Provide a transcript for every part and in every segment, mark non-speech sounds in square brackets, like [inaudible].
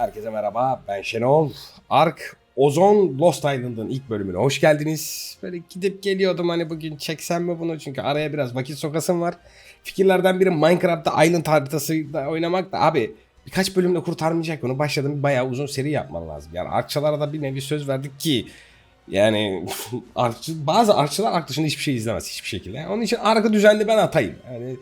Herkese merhaba ben Şenol. Ark Ozon Lost Island'ın ilk bölümüne hoş geldiniz. Böyle gidip geliyordum hani bugün çeksem mi bunu çünkü araya biraz vakit sokasım var. Fikirlerden biri Minecraft'ta Island haritası da oynamak da abi birkaç bölümde kurtarmayacak bunu. Başladım bayağı uzun seri yapman lazım. Yani Arkçılara da bir nevi söz verdik ki yani [laughs] bazı artçılar ark dışında hiçbir şey izlemez hiçbir şekilde. Yani onun için arkı düzenli ben atayım. Yani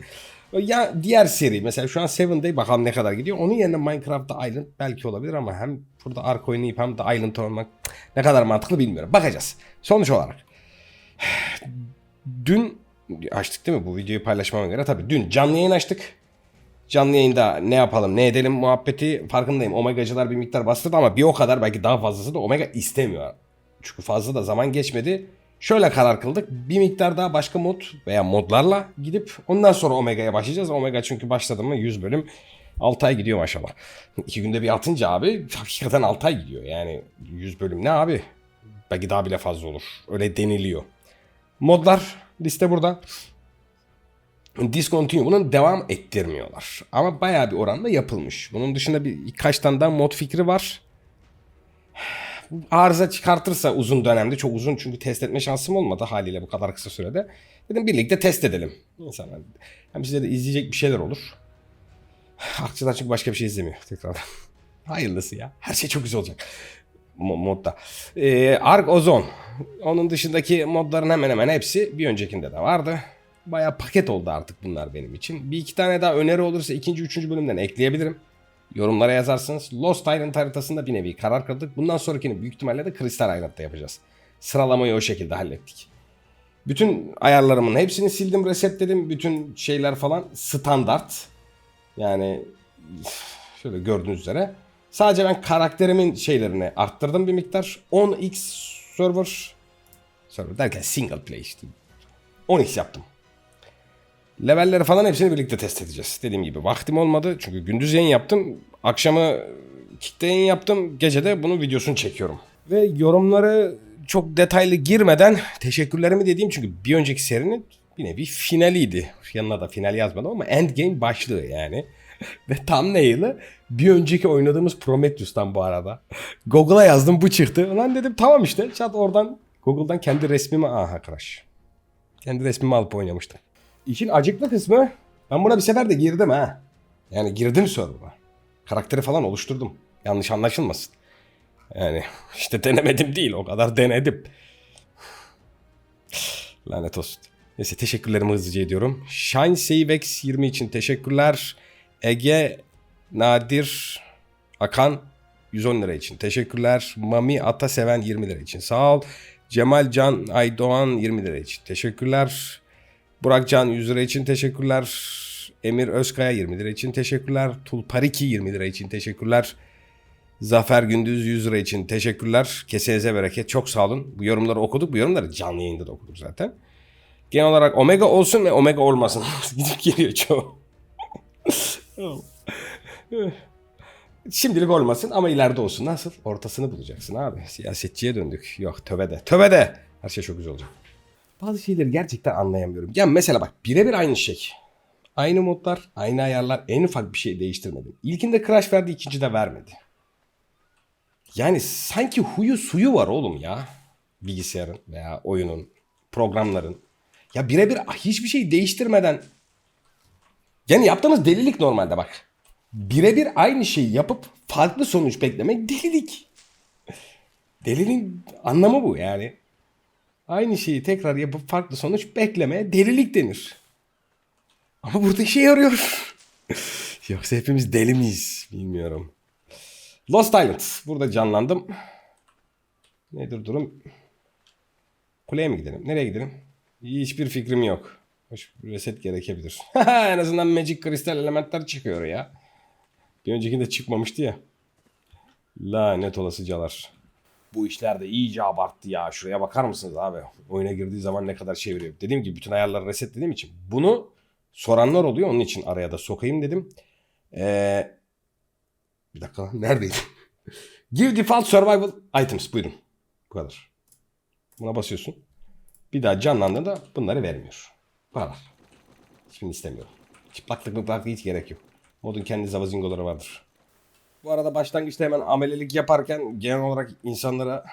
ya diğer seri mesela şu an Seven Day bakalım ne kadar gidiyor. Onun yerine Minecraft'ta Island belki olabilir ama hem burada Ark oynayıp hem de Island olmak ne kadar mantıklı bilmiyorum. Bakacağız. Sonuç olarak. Dün açtık değil mi bu videoyu paylaşmama göre? Tabii dün canlı yayın açtık. Canlı yayında ne yapalım ne edelim muhabbeti farkındayım. Omegacılar bir miktar bastırdı ama bir o kadar belki daha fazlası da Omega istemiyor. Çünkü fazla da zaman geçmedi. Şöyle karar kıldık. Bir miktar daha başka mod veya modlarla gidip ondan sonra Omega'ya başlayacağız. Omega çünkü başladı mı 100 bölüm 6 ay gidiyor maşallah. [laughs] 2 günde bir atınca abi [laughs] hakikaten 6 ay gidiyor. Yani 100 bölüm ne abi? Belki daha bile fazla olur. Öyle deniliyor. Modlar liste burada. Discontinue bunun devam ettirmiyorlar. Ama bayağı bir oranda yapılmış. Bunun dışında bir birkaç tane daha mod fikri var arıza çıkartırsa uzun dönemde çok uzun çünkü test etme şansım olmadı haliyle bu kadar kısa sürede. Dedim birlikte test edelim. İnsanlar hem size de izleyecek bir şeyler olur. Akçılar çünkü başka bir şey izlemiyor tekrardan. [laughs] Hayırlısı ya. Her şey çok güzel olacak. Mo- modda. Ee, Ark Ozon. Onun dışındaki modların hemen hemen hepsi bir öncekinde de vardı. Baya paket oldu artık bunlar benim için. Bir iki tane daha öneri olursa ikinci, üçüncü bölümden ekleyebilirim. Yorumlara yazarsınız. Lost Island haritasında bir nevi karar kıldık. Bundan sonrakini büyük ihtimalle de Crystal Island'da yapacağız. Sıralamayı o şekilde hallettik. Bütün ayarlarımın hepsini sildim, resetledim. Bütün şeyler falan standart. Yani şöyle gördüğünüz üzere. Sadece ben karakterimin şeylerini arttırdım bir miktar. 10x server server derken single play işte. 10x yaptım. Levelleri falan hepsini birlikte test edeceğiz. Dediğim gibi vaktim olmadı. Çünkü gündüz yayın yaptım. Akşamı kickte yayın yaptım. Gece de bunun videosunu çekiyorum. Ve yorumları çok detaylı girmeden teşekkürlerimi dediğim çünkü bir önceki serinin bir nevi finaliydi. Yanına da final yazmadım ama endgame başlığı yani. [laughs] Ve tam neyli? Bir önceki oynadığımız Prometheus'tan bu arada. Google'a yazdım bu çıktı. Ulan dedim tamam işte. Çat oradan Google'dan kendi resmimi aha crash. Kendi resmimi alıp oynamıştım. İşin acıklı kısmı ben buna bir sefer de girdim ha. Yani girdim server'a. Karakteri falan oluşturdum. Yanlış anlaşılmasın. Yani işte denemedim değil o kadar denedim. Lanet olsun. Neyse teşekkürlerimi hızlıca ediyorum. Shine Seyvex 20 için teşekkürler. Ege Nadir Akan 110 lira için teşekkürler. Mami Ataseven 20 lira için sağ ol. Cemal Can Aydoğan 20 lira için teşekkürler. Burak Can 100 lira için teşekkürler. Emir Özkaya 20 lira için teşekkürler. Tulpariki 20 lira için teşekkürler. Zafer Gündüz 100 lira için teşekkürler. Kesenize bereket. Çok sağ olun. Bu yorumları okuduk. Bu yorumları canlı yayında da okuduk zaten. Genel olarak Omega olsun ve Omega olmasın. [laughs] Gidip geliyor çoğu. Şimdilik olmasın ama ileride olsun. Nasıl? Ortasını bulacaksın abi. Siyasetçiye döndük. Yok. Töbe de. Her şey çok güzel olacak. Bazı şeyleri gerçekten anlayamıyorum. Ya mesela bak birebir aynı şey. Aynı modlar, aynı ayarlar, en ufak bir şey değiştirmedim. İlkinde crash verdi, ikincide vermedi. Yani sanki huyu suyu var oğlum ya. Bilgisayarın veya oyunun, programların. Ya birebir hiçbir şey değiştirmeden yani yaptığımız delilik normalde bak. Birebir aynı şeyi yapıp farklı sonuç beklemek delilik. Delinin anlamı bu yani. Aynı şeyi tekrar yapıp farklı sonuç beklemeye delilik denir. Ama burada işe yarıyor. [laughs] Yoksa hepimiz deli miyiz bilmiyorum. Lost Island. Burada canlandım. Nedir durum? Kuleye mi gidelim? Nereye gidelim? Hiçbir fikrim yok. Hoş reset gerekebilir. [laughs] en azından Magic Crystal elementler çıkıyor ya. Bir öncekinde çıkmamıştı ya. Lanet olasıcalar. Bu işler de iyice abarttı ya. Şuraya bakar mısınız abi? Oyuna girdiği zaman ne kadar çeviriyor. Dediğim gibi bütün ayarları resetlediğim için. Bunu soranlar oluyor. Onun için araya da sokayım dedim. Ee, bir dakika lan, neredeydim? [laughs] Give default survival items. Buyurun. Bu kadar. Buna basıyorsun. Bir daha canlandığında bunları vermiyor. Bu kadar. Şimdi istemiyorum. Çıplaklık mıplaklık hiç gerek yok. Modun kendi zavazingoları vardır. Bu arada başlangıçta hemen amelelik yaparken genel olarak insanlara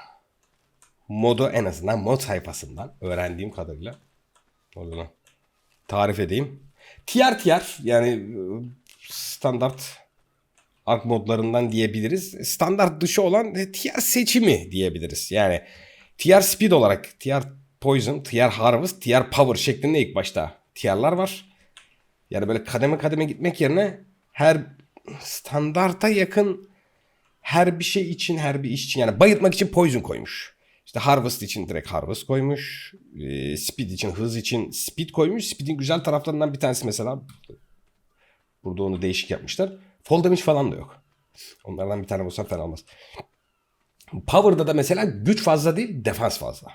modu en azından mod sayfasından öğrendiğim kadarıyla lan? tarif edeyim. Tier tier yani standart ark modlarından diyebiliriz. Standart dışı olan tier seçimi diyebiliriz. Yani tier speed olarak tier poison, tier harvest, tier power şeklinde ilk başta tier'lar var. Yani böyle kademe kademe gitmek yerine her standarta yakın her bir şey için her bir iş için yani bayıltmak için poison koymuş. İşte harvest için direkt harvest koymuş. Ee, speed için hız için speed koymuş. Speed'in güzel taraflarından bir tanesi mesela burada onu değişik yapmışlar. Fall damage falan da yok. Onlardan bir tane bulsam fena olmaz. Power'da da mesela güç fazla değil defans fazla.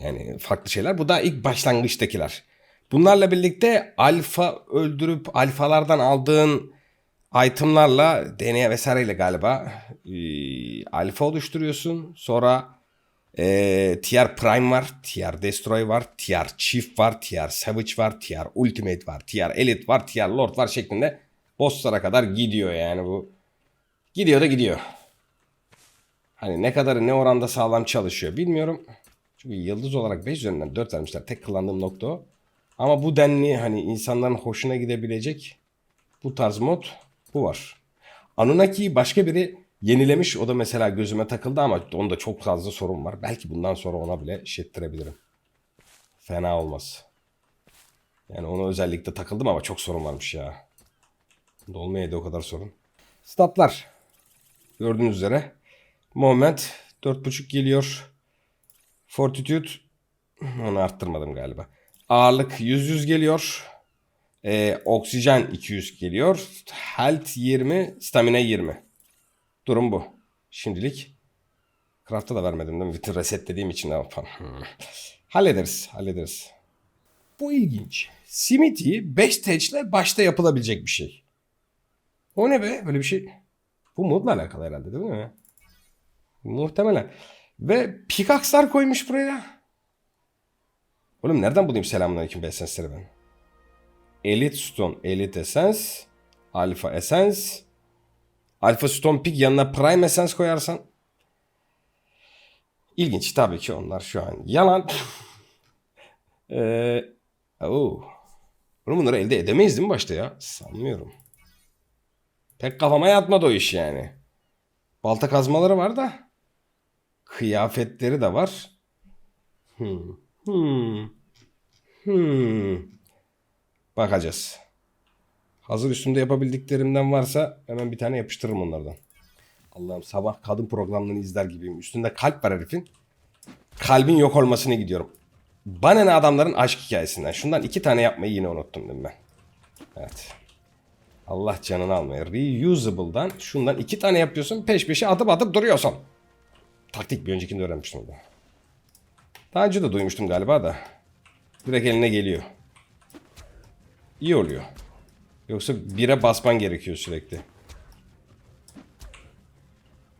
Yani farklı şeyler. Bu da ilk başlangıçtakiler. Bunlarla birlikte alfa öldürüp alfalardan aldığın itemlarla DNA vesaireyle galiba e, alfa oluşturuyorsun. Sonra e, tier prime var, tier destroy var, tier chief var, tier savage var, tier ultimate var, tier elite var, tier lord var şeklinde bosslara kadar gidiyor yani bu. Gidiyor da gidiyor. Hani ne kadarı ne oranda sağlam çalışıyor bilmiyorum. Çünkü yıldız olarak 5 üzerinden 4 vermişler. Tek kullandığım nokta o. Ama bu denli hani insanların hoşuna gidebilecek bu tarz mod bu var. Anunnaki'yi başka biri yenilemiş. O da mesela gözüme takıldı ama onda çok fazla sorun var. Belki bundan sonra ona bile şettirebilirim. Fena olmaz. Yani ona özellikle takıldım ama çok sorun varmış ya. Dolmayaydı o kadar sorun. Statlar. Gördüğünüz üzere. Moment 4.5 geliyor. Fortitude onu arttırmadım galiba. Ağırlık 100-100 geliyor. Ee, oksijen 200 geliyor. Health 20, stamina 20. Durum bu. Şimdilik. Craft'a da vermedim değil mi? Bütün resetlediğim için ne yapalım. [laughs] Hallederiz, hallederiz. Bu ilginç. Smithy 5 stage başta yapılabilecek bir şey. O ne be? Böyle bir şey. Bu modla alakalı herhalde değil mi? Muhtemelen. Ve pikakslar koymuş buraya. Oğlum nereden bulayım selamünaleyküm be esensleri ben? Elite Stone, Elite Essence, Alpha Essence, Alpha Stone Peak yanına Prime Essence koyarsan ilginç tabii ki onlar şu an. Yalan. [laughs] ee. Bunu bunları elde edemeyiz değil mi başta ya? Sanmıyorum. Pek kafama yatmadı o iş yani. Balta kazmaları var da kıyafetleri de var. Hmm. Hmm. Hmm. Bakacağız. Hazır üstümde yapabildiklerimden varsa hemen bir tane yapıştırırım onlardan. Allah'ım sabah kadın programlarını izler gibiyim. Üstünde kalp var herifin. Kalbin yok olmasını gidiyorum. Bana ne adamların aşk hikayesinden. Şundan iki tane yapmayı yine unuttum değil ben? Evet. Allah canını almaya. Reusable'dan şundan iki tane yapıyorsun. Peş peşe atıp atıp duruyorsun. Taktik bir öncekinde öğrenmiştim. Daha önce de duymuştum galiba da. Direkt eline geliyor. İyi oluyor. Yoksa bire basman gerekiyor sürekli.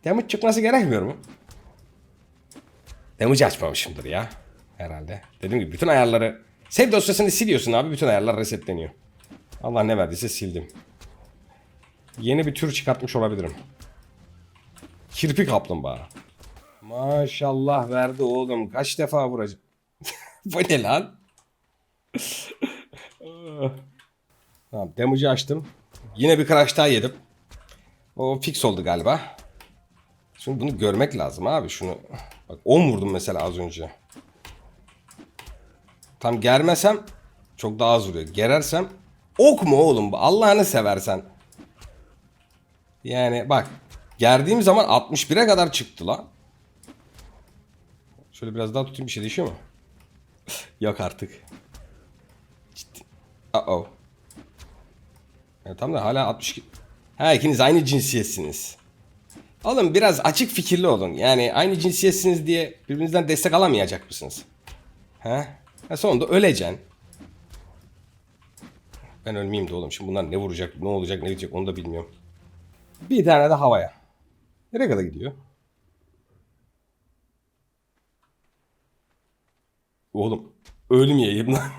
Damage çıkması gerekmiyor mu? Damage açmamışımdır ya. Herhalde. Dediğim gibi bütün ayarları... Save dosyasını siliyorsun abi. Bütün ayarlar resetleniyor. Allah ne verdiyse sildim. Yeni bir tür çıkartmış olabilirim. Kirpi kaplumbağa. Maşallah verdi oğlum. Kaç defa vuracağım? [laughs] Bu ne lan? [laughs] tamam damage'ı açtım. Yine bir crash daha yedim. O fix oldu galiba. Şimdi bunu görmek lazım abi şunu. Bak 10 vurdum mesela az önce. Tam germesem çok daha az vuruyor. Gerersem ok mu oğlum bu? Allah'ını seversen. Yani bak gerdiğim zaman 61'e kadar çıktı lan. Şöyle biraz daha tutayım bir şey değişiyor mu? [laughs] Yok artık. Ciddi. Uh oh. Yani tam da hala 62. Ha ikiniz aynı cinsiyetsiniz. Oğlum biraz açık fikirli olun. Yani aynı cinsiyetsiniz diye birbirinizden destek alamayacak mısınız? Ha? ha sonunda öleceksin. Ben ölmeyeyim de oğlum. Şimdi bunlar ne vuracak, ne olacak, ne bitecek onu da bilmiyorum. Bir tane de havaya. Nereye kadar gidiyor? Oğlum ölmeyeyim lan.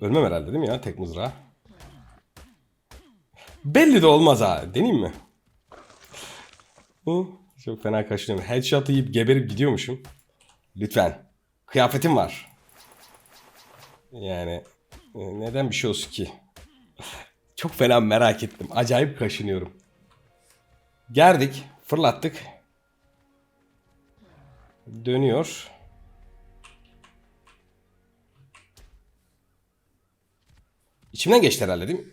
Ölmem herhalde değil mi ya tek mızrağı? Belli de olmaz ha. Deneyeyim mi? Çok fena kaşınıyorum. Headshot yiyip geberip gidiyormuşum. Lütfen. Kıyafetim var. Yani e, neden bir şey olsun ki? Çok fena merak ettim. Acayip kaşınıyorum. Gerdik. Fırlattık. Dönüyor. İçimden geçti herhalde değil mi?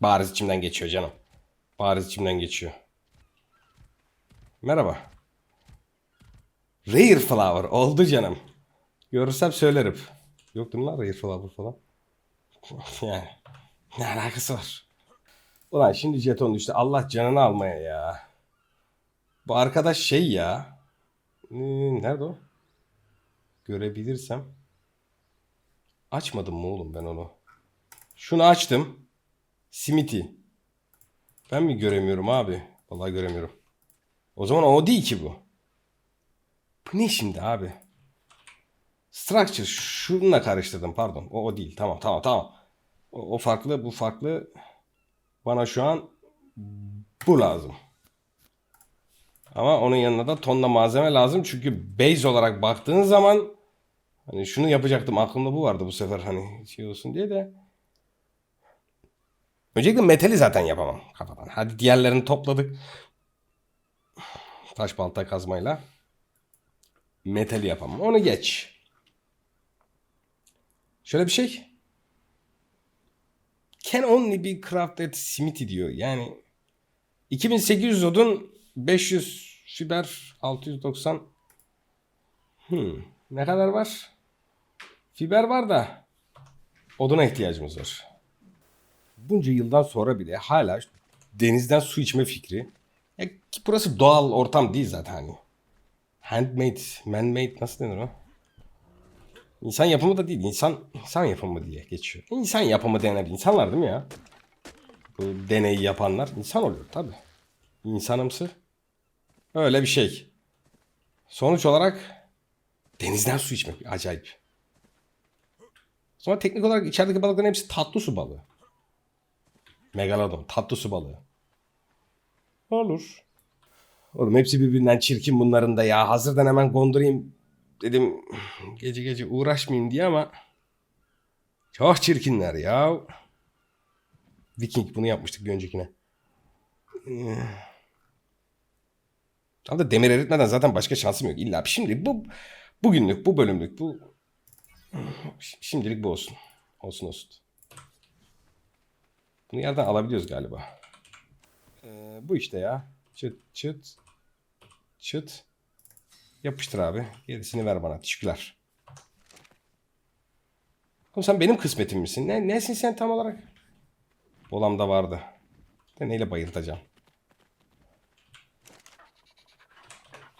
Bariz içimden geçiyor canım. Bariz içimden geçiyor. Merhaba. Rare Flower oldu canım. Görürsem söylerim. Yok değil mi lan Rare Flower falan? [laughs] yani ne alakası var? Ulan şimdi jeton düştü. Allah canını almaya ya. Bu arkadaş şey ya. Nerede o? Görebilirsem. Açmadım mı oğlum ben onu? Şunu açtım. Simiti. Ben mi göremiyorum abi? Vallahi göremiyorum. O zaman o değil ki bu. Bu ne şimdi abi? Structure şununla karıştırdım pardon. O, o değil. Tamam tamam tamam. O, o farklı bu farklı. Bana şu an bu lazım. Ama onun yanına da tonla malzeme lazım. Çünkü base olarak baktığın zaman hani şunu yapacaktım. Aklımda bu vardı bu sefer hani şey olsun diye de. Öncelikle metali zaten yapamam kafadan. Hadi diğerlerini topladık. Taş balta kazmayla. Metali yapamam. Onu geç. Şöyle bir şey. Can only be crafted smithy diyor. Yani 2800 odun 500 fiber 690 hmm. ne kadar var? Fiber var da oduna ihtiyacımız var. Bunca yıldan sonra bile hala denizden su içme fikri. Ya burası doğal ortam değil zaten hani. Handmade, man-made nasıl denir o? İnsan yapımı da değil. insan insan yapımı diye geçiyor. İnsan yapımı denen insanlar değil mi ya? Bu deneyi yapanlar insan oluyor tabi. İnsanımsı. Öyle bir şey. Sonuç olarak denizden su içmek acayip. Sonra teknik olarak içerideki balıkların hepsi tatlı su balığı. Megalodon tatlı su balığı. Olur. Oğlum hepsi birbirinden çirkin bunların da ya. Hazırdan hemen gondurayım dedim gece gece uğraşmayayım diye ama çok çirkinler ya. Viking bunu yapmıştık bir öncekine. Tam da demir eritmeden zaten başka şansım yok. İlla şimdi bu bugünlük bu bölümlük bu şimdilik bu olsun. Olsun olsun. Bunu yerden alabiliyoruz galiba. Ee, bu işte ya. Çıt çıt çıt. Yapıştır abi. Gerisini ver bana. Teşekkürler. Oğlum sen benim kısmetim misin? Ne, nesin sen tam olarak? Bolamda vardı. De neyle bayıltacağım?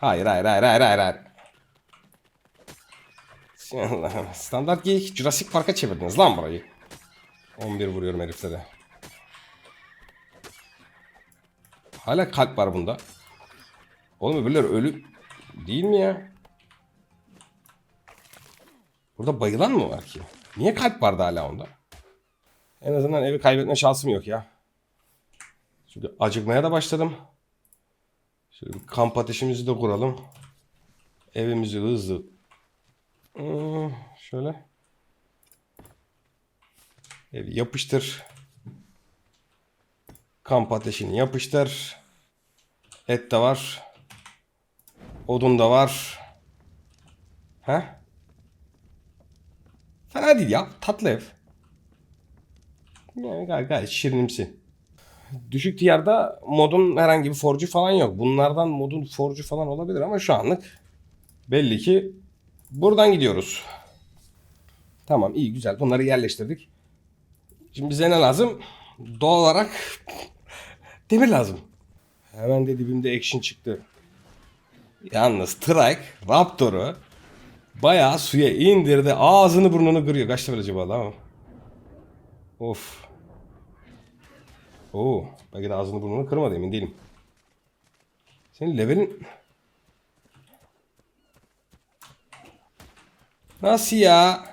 Hayır hayır hayır hayır hayır hayır. Allah'ım. Standart geyik Jurassic Park'a çevirdiniz lan burayı. 11 vuruyorum herifte. Hala kalp var bunda. Oğlum öbürler ölü değil mi ya? Burada bayılan mı var ki? Niye kalp vardı hala onda? En azından evi kaybetme şansım yok ya. Çünkü acıkmaya da başladım. Şöyle bir kamp ateşimizi de kuralım. Evimizi hızlı. Hmm, şöyle. Evi yapıştır. Kamp ateşini yapıştır. Et de var. Odun da var. He? Fena değil ya. Tatlı ev. Yani gay gayet şirinimsi. Düşük tiyarda modun herhangi bir forcu falan yok. Bunlardan modun forcu falan olabilir ama şu anlık belli ki buradan gidiyoruz. Tamam iyi güzel bunları yerleştirdik. Şimdi bize ne lazım? Doğal olarak [laughs] demir lazım. Hemen de dibimde action çıktı. Yalnız Trike Raptor'u bayağı suya indirdi. Ağzını burnunu kırıyor. Kaç level acaba lan? Of. Oo, belki de ağzını burnunu kırmadı emin değilim. Senin levelin... Nasıl ya?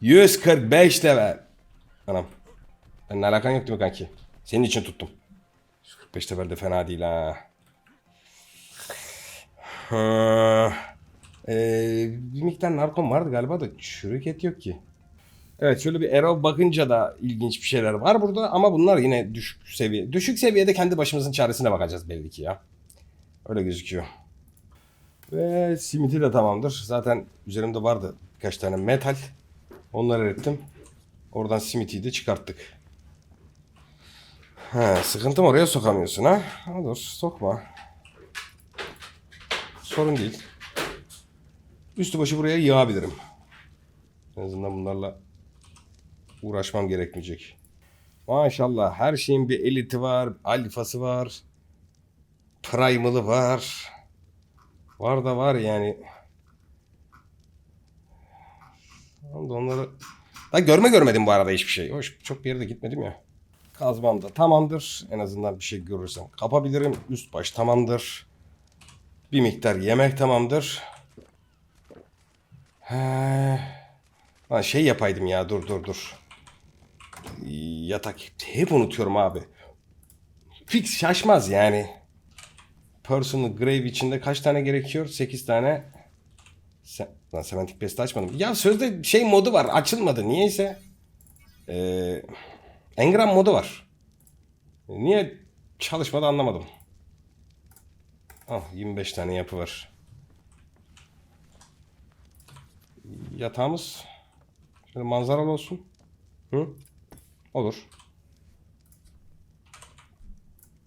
145 level. Anam. Seninle alakan yok değil mi kanki? Senin için tuttum. 145 level de fena değil ha. Ha. Ee, bir miktar narkom vardı galiba da çürük et yok ki. Evet şöyle bir Erol bakınca da ilginç bir şeyler var burada ama bunlar yine düşük seviye. Düşük seviyede kendi başımızın çaresine bakacağız belli ki ya. Öyle gözüküyor. Ve simiti de tamamdır. Zaten üzerimde vardı birkaç tane metal. Onları erittim. Oradan simiti de çıkarttık. Ha, sıkıntım oraya sokamıyorsun ha. Olur sokma. Sorun değil. Üstü başı buraya yığabilirim. En azından bunlarla uğraşmam gerekmeyecek. Maşallah her şeyin bir eliti var, alfası var. Primal'ı var. Var da var yani. Onları... Da görme görmedim bu arada hiçbir şey. Hoş, çok bir yere de gitmedim ya. Kazmam da tamamdır. En azından bir şey görürsem kapabilirim. Üst baş tamamdır. Bir miktar yemek tamamdır. He. Lan şey yapaydım ya dur dur dur. Yatak hep unutuyorum abi. Fix şaşmaz yani. Personal Grave içinde kaç tane gerekiyor? 8 tane. Se Lan Semantic Pest'i açmadım. Ya sözde şey modu var açılmadı niyeyse. Ee, Engram modu var. Niye çalışmadı anlamadım. Ah 25 tane yapı var. Yatağımız şöyle manzaralı olsun. Hı? Olur.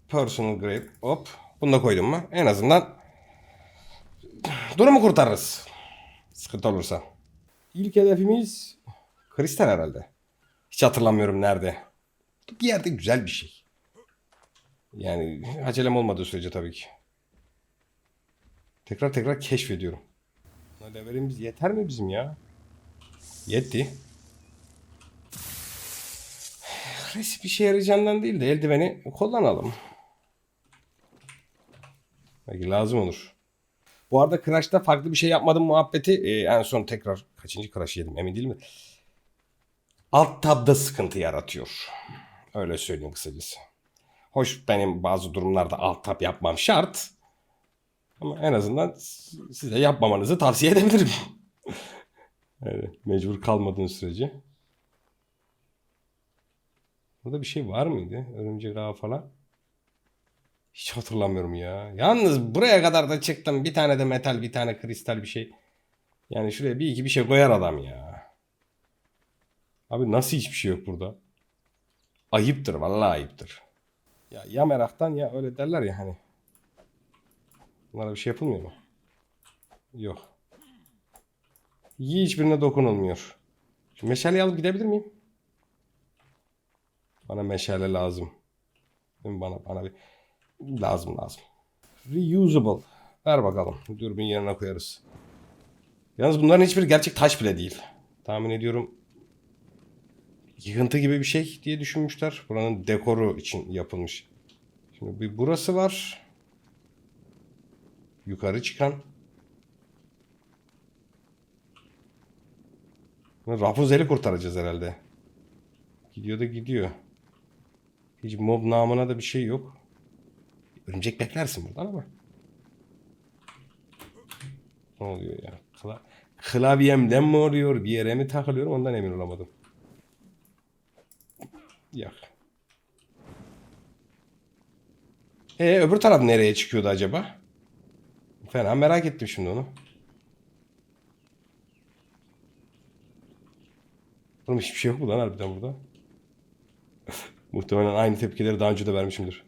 Personal grave. Hop. Bunu da koydum mu? En azından durumu kurtarırız. Sıkıntı olursa. İlk hedefimiz kristal herhalde. Hiç hatırlamıyorum nerede. Bir yerde güzel bir şey. Yani acelem olmadığı sürece tabii ki. Tekrar tekrar keşfediyorum. Levelimiz yeter mi bizim ya? Yetti. Resip işe yarayacağından değil de eldiveni kullanalım. Belki lazım olur. Bu arada Crash'ta farklı bir şey yapmadım muhabbeti. Ee, en son tekrar kaçıncı Crash yedim emin değilim. Alt tabda sıkıntı yaratıyor. Öyle söyleyeyim kısacası. Hoş benim bazı durumlarda alt tab yapmam şart. Ama en azından size yapmamanızı tavsiye edebilirim. [laughs] yani mecbur kalmadığın sürece. Burada bir şey var mıydı? Örümcek ağı falan. Hiç hatırlamıyorum ya. Yalnız buraya kadar da çıktım. Bir tane de metal, bir tane kristal bir şey. Yani şuraya bir iki bir şey koyar adam ya. Abi nasıl hiçbir şey yok burada? Ayıptır vallahi ayıptır. Ya, ya meraktan ya öyle derler ya hani. Bunlara bir şey yapılmıyor mu? Yok. Hiçbirine dokunulmuyor. Şu meşaleyi alıp gidebilir miyim? Bana meşale lazım. Değil mi? Bana bana bir lazım lazım. Reusable. Ver bakalım. Dürbün yerine koyarız. Yalnız bunların hiçbiri gerçek taş bile değil. Tahmin ediyorum yıkıntı gibi bir şey diye düşünmüşler. Buranın dekoru için yapılmış. Şimdi bir burası var. Yukarı çıkan. Rapunzel'i kurtaracağız herhalde. Gidiyor da gidiyor. Hiç mob namına da bir şey yok. Örümcek beklersin buradan ama. Ne oluyor ya? Kla klavyemden mi oluyor? Bir yere mi takılıyorum? Ondan emin olamadım. Yok. E öbür taraf nereye çıkıyordu acaba? Fena merak ettim şimdi onu. Oğlum hiçbir şey yok mu lan harbiden burada? Muhtemelen aynı tepkileri daha önce de vermişimdir.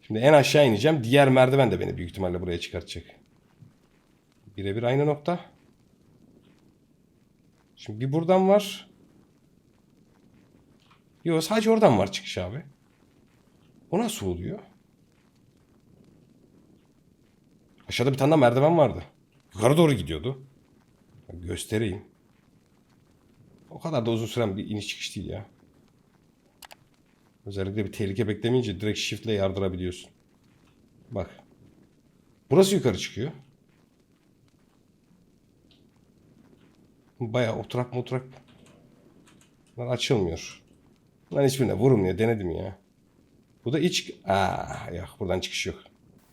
Şimdi en aşağı ineceğim. Diğer merdiven de beni büyük ihtimalle buraya çıkartacak. Birebir aynı nokta. Şimdi bir buradan var. Yok sadece oradan var çıkış abi. O nasıl oluyor? Aşağıda bir tane daha merdiven vardı. Yukarı doğru gidiyordu. Göstereyim. O kadar da uzun süren bir iniş çıkış değil ya. Özellikle bir tehlike beklemeyince direkt shift ile yardırabiliyorsun. Bak. Burası yukarı çıkıyor. Baya oturak moturak. Bunlar açılmıyor. Bunların hiçbirine vurulmuyor. Denedim ya. Bu da iç... Aa, yok buradan çıkış yok.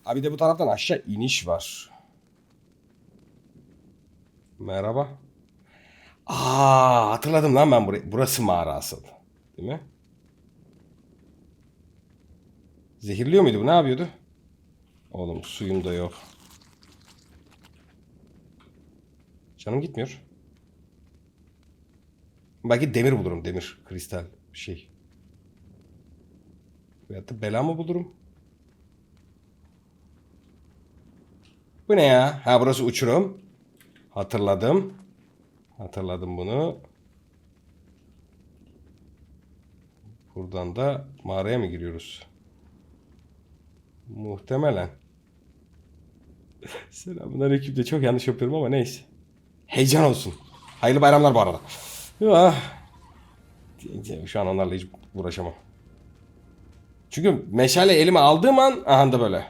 Abi de bu taraftan aşağı iniş var. Merhaba. Aa hatırladım lan ben burayı. Burası mağara asıl. Değil mi? Zehirliyor muydu bu? Ne yapıyordu? Oğlum suyum da yok. Canım gitmiyor. Belki demir bulurum. Demir, kristal bir şey. Veyahut da bela mı bulurum? Bu ne ya? Ha burası uçurum. Hatırladım. Hatırladım bunu. Buradan da mağaraya mı giriyoruz? Muhtemelen. [laughs] Selamünaleyküm de çok yanlış yapıyorum ama neyse. Heyecan olsun. Hayırlı bayramlar bu arada. Ya. Şu an onlarla hiç uğraşamam. Çünkü meşale elime aldığım an aha da böyle.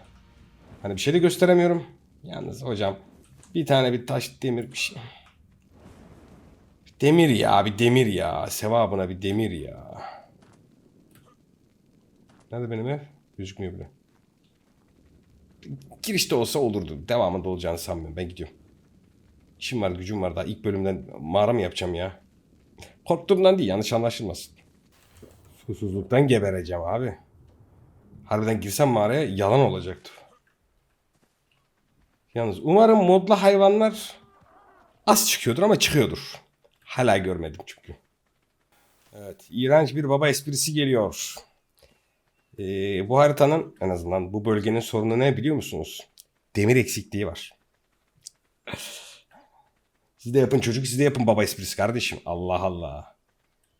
Hani bir şey de gösteremiyorum. Yalnız hocam bir tane bir taş demir bir şey. Demir ya bir demir ya. Sevabına bir demir ya. Nerede benim ev? Gözükmüyor bile. Girişte olsa olurdu. Devamında olacağını sanmıyorum. Ben gidiyorum. İşim var gücüm var daha. ilk bölümden mağara mı yapacağım ya? Korktuğumdan değil yanlış anlaşılmasın. Susuzluktan gebereceğim abi. Harbiden girsem mağaraya yalan olacaktı. Yalnız umarım modlu hayvanlar az çıkıyordur ama çıkıyordur. Hala görmedim çünkü. Evet, iğrenç bir baba esprisi geliyor. Ee, bu haritanın en azından bu bölgenin sorunu ne biliyor musunuz? Demir eksikliği var. Siz de yapın çocuk, siz de yapın baba esprisi kardeşim. Allah Allah.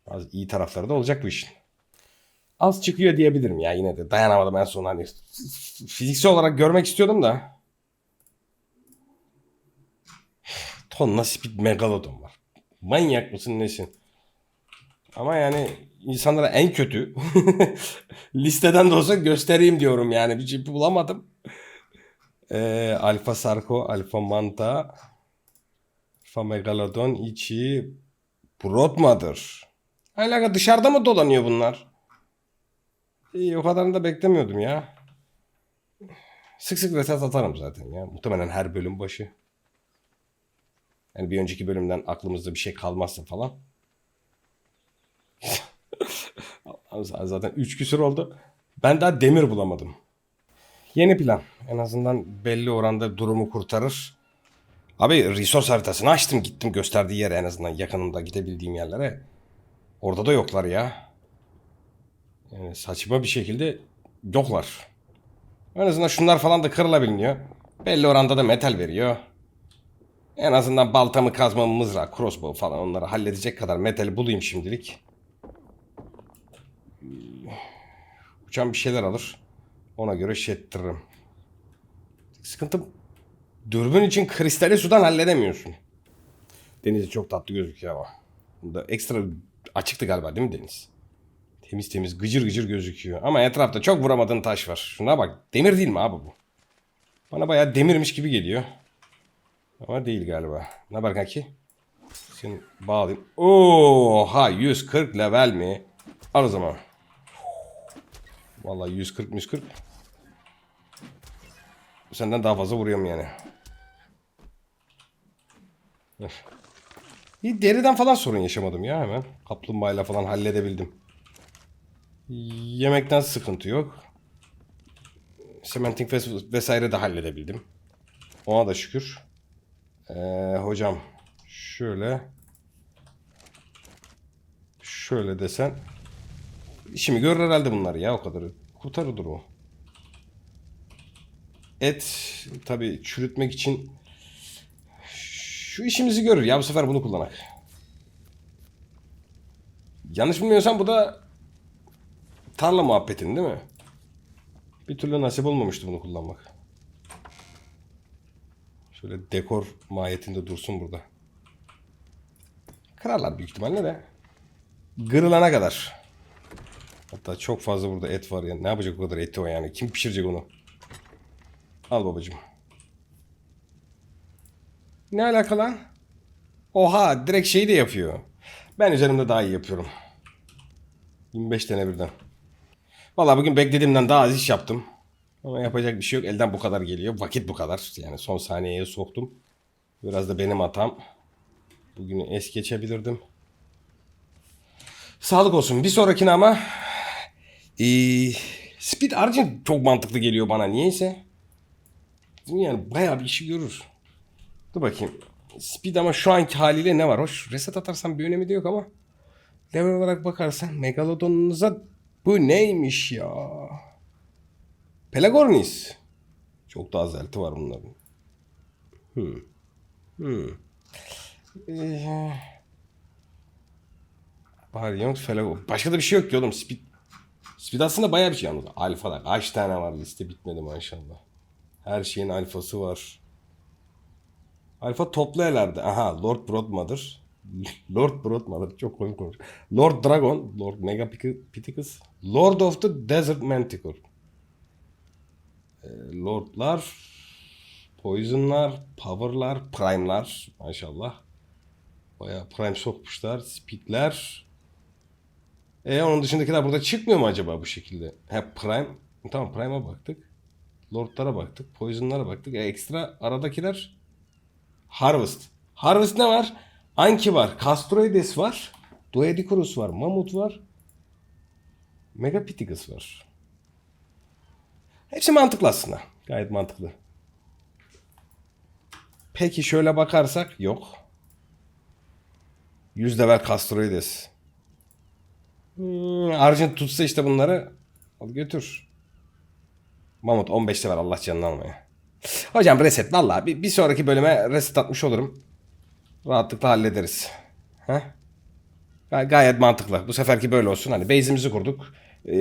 Az iyi tarafları da olacak bu işin. Az çıkıyor diyebilirim ya yine de. Dayanamadım en son hani. Fiziksel olarak görmek istiyordum da. Ton nasıl bir megalodon var. Manyak mısın nesin? Ama yani insanlara en kötü [laughs] listeden de olsa göstereyim diyorum yani. Bir şey bulamadım. Ee, alfa sarko, alfa manta, alfa megalodon içi brotmadır. Hala dışarıda mı dolanıyor bunlar? İyi o kadarını da beklemiyordum ya. Sık sık reset atarım zaten ya. Muhtemelen her bölüm başı. Yani bir önceki bölümden aklımızda bir şey kalmazsa falan. [laughs] Zaten 3 küsür oldu. Ben daha demir bulamadım. Yeni plan. En azından belli oranda durumu kurtarır. Abi resource haritasını açtım gittim gösterdiği yere en azından yakınımda gidebildiğim yerlere. Orada da yoklar ya. Yani saçma bir şekilde yoklar. En azından şunlar falan da kırılabiliyor. Belli oranda da metal veriyor. En azından baltamı, kazmamı, mızrağı, crossbow falan onları halledecek kadar metali bulayım şimdilik. Uçan bir şeyler alır. Ona göre şey ettiririm. Sıkıntı dürbün için kristali sudan halledemiyorsun. Deniz çok tatlı gözüküyor ama. Bunda ekstra açıktı galiba değil mi deniz? Temiz temiz gıcır gıcır gözüküyor. Ama etrafta çok vuramadığın taş var. Şuna bak. Demir değil mi abi bu? Bana bayağı demirmiş gibi geliyor. Ama değil galiba. Ne haber kanki? Seni bağlayayım. Oha 140 level mi? Al o zaman. Vallahi 140 140. Senden daha fazla vuruyorum yani. İyi deriden falan sorun yaşamadım ya hemen. Kaplumbağayla falan halledebildim. Yemekten sıkıntı yok. Cementing ves- vesaire de halledebildim. Ona da şükür. Ee, hocam şöyle şöyle desen işimi görür herhalde bunlar ya o kadarı. Kurtarır durumu. Et tabi çürütmek için şu işimizi görür ya bu sefer bunu kullanak. Yanlış bilmiyorsam bu da tarla muhabbetin değil mi? Bir türlü nasip olmamıştı bunu kullanmak. Şöyle dekor mahiyetinde dursun burada. Kırarlar büyük ihtimalle de. Kırılana kadar. Hatta çok fazla burada et var ya. Ne yapacak o kadar eti o yani? Kim pişirecek onu? Al babacığım. Ne alaka lan? Oha direkt şeyi de yapıyor. Ben üzerimde daha iyi yapıyorum. 25 tane birden. Vallahi bugün beklediğimden daha az iş yaptım. Ama yapacak bir şey yok. Elden bu kadar geliyor. Vakit bu kadar. Yani son saniyeye soktum. Biraz da benim hatam. Bugünü es geçebilirdim. Sağlık olsun. Bir sonrakine ama ee, Speed Argent çok mantıklı geliyor bana niyeyse. Yani bayağı bir işi görür. Dur bakayım. Speed ama şu anki haliyle ne var? Hoş reset atarsam bir önemi de yok ama. Level olarak bakarsan Megalodon'unuza bu neymiş ya? Pelagornis. Çok daha zelti var bunların. Hmm. Hmm. Ee, Baryons. Başka da bir şey yok ki oğlum. Speed. Speed aslında bayağı bir şey yalnız. Alfa'da kaç tane var liste bitmedi maşallah. Her şeyin alfası var. Alfa toplu ellerde. Aha Lord Broadmother. [laughs] Lord Broadmother çok komik olmuş. Lord Dragon. Lord Megapithecus. Lord of the Desert Manticore. Ee, Lordlar. Poison'lar. Power'lar. Prime'lar. Maşallah. Bayağı Prime sokmuşlar. Speed'ler. E onun dışındakiler burada çıkmıyor mu acaba bu şekilde? He Prime. Tamam Prime'a baktık. Lord'lara baktık. Poison'lara baktık. E, ekstra aradakiler Harvest. Harvest ne var? Anki var. Castroides var. Duedicurus var. Mamut var. Megapithecus var. Hepsi mantıklı aslında. Gayet mantıklı. Peki şöyle bakarsak yok. 100 level Castroides. Hmm, Argent tutsa işte bunları al götür. Mamut 15 level Allah canını almaya. Hocam reset valla bir, bir sonraki bölüme reset atmış olurum. Rahatlıkla hallederiz. Heh? Gay- gayet mantıklı. Bu seferki böyle olsun. Hani base'imizi kurduk. Ee,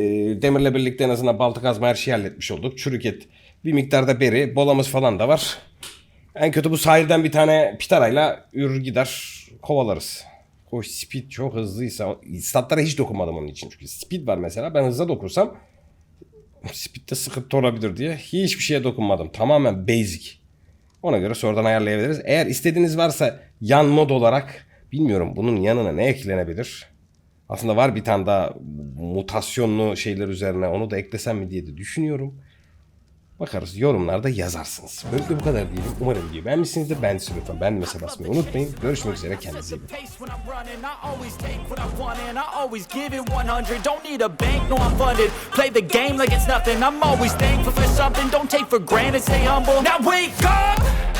demirle birlikte en azından balta kazma her şeyi halletmiş olduk. Çürük et. Bir miktarda beri. Bolamız falan da var. En kötü bu sahilden bir tane pitarayla yürür gider kovalarız. Koş speed çok hızlıysa statlara hiç dokunmadım onun için. Çünkü speed var mesela ben hızla dokunsam speed'de sıkıntı olabilir diye hiçbir şeye dokunmadım. Tamamen basic. Ona göre sonradan ayarlayabiliriz. Eğer istediğiniz varsa yan mod olarak bilmiyorum bunun yanına ne eklenebilir? Aslında var bir tane daha mutasyonlu şeyler üzerine onu da eklesem mi diye de düşünüyorum. Bakarız yorumlarda yazarsınız. Böylelikle bu kadar diyelim. Umarım videoyu beğenmişsinizdir. Beğendiyseniz lütfen beğenme basmayı unutmayın. Görüşmek üzere kendinize iyi bakın.